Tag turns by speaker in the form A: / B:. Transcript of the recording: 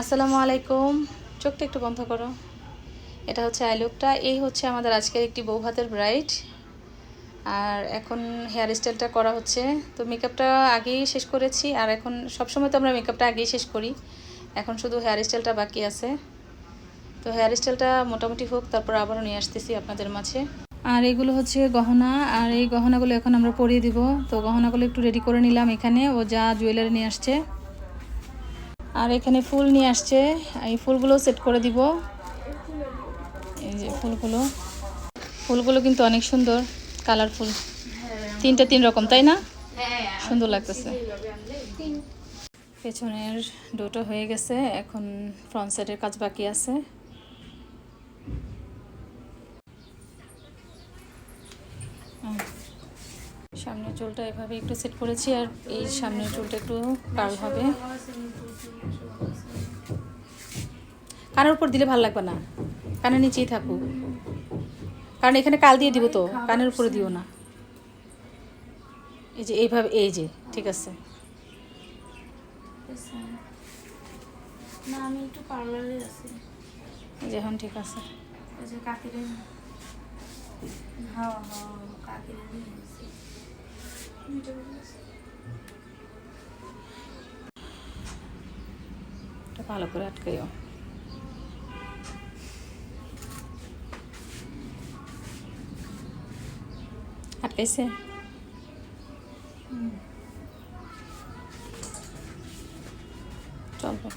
A: আসসালামু আলাইকুম। চোখটা একটু বন্ধ করো। এটা হচ্ছে আই লুকটা। এই হচ্ছে আমাদের আজকের একটি বউ ভাতের ব্রাইড আর এখন হেয়ার স্টাইলটা করা হচ্ছে। তো মেকআপটা আগেই শেষ করেছি। আর এখন সবসময় তো আমরা মেকআপটা আগেই শেষ করি। এখন শুধু হেয়ার স্টাইলটা বাকি আছে। তো হেয়ার স্টাইলটা মোটামুটি হোক, তারপর আবারও নিয়ে আসতেছি আপনাদের মাঝে। আর এগুলো হচ্ছে গহনা। আর এই গহনাগুলো এখন আমরা পরিয়ে দিব। তো গহনাগুলো একটু রেডি করে নিলাম এখানে। ও যা জুয়েলারি নিয়ে আসছে। আর এখানে ফুল নিয়ে আসছে। এই ফুলগুলো সেট করে দিব। এই যে ফুলগুলো। ফুলগুলো কিন্তু অনেক সুন্দর কালারফুল তিনটা তিন রকম, তাই না? সুন্দর লাগতেছে। পেছনের ডোটা হয়ে গেছে, এখন ফ্রন্ট সাইডের কাজ বাকি আছে। সামনের চুলটা এভাবে একটু সেট করেছি আর এই সামনের চুলটা একটু কার্ল হবে। কানের উপর দিলে ভালো লাগবে না। কানের নিচেই থাকুক। কারণ এখানে কাল দিয়ে দিব তো কানের উপরে দিও না। এই যে এইভাবে এই যে ঠিক আছে।
B: না আমি একটু পার্লারে আছি।
A: যে এখন ঠিক আছে।
B: ওই যে কাকিরে হ্যাঁ হ্যাঁ কাকিরে
A: ভালো করে আটকাইও। আটকাইছে? চলবে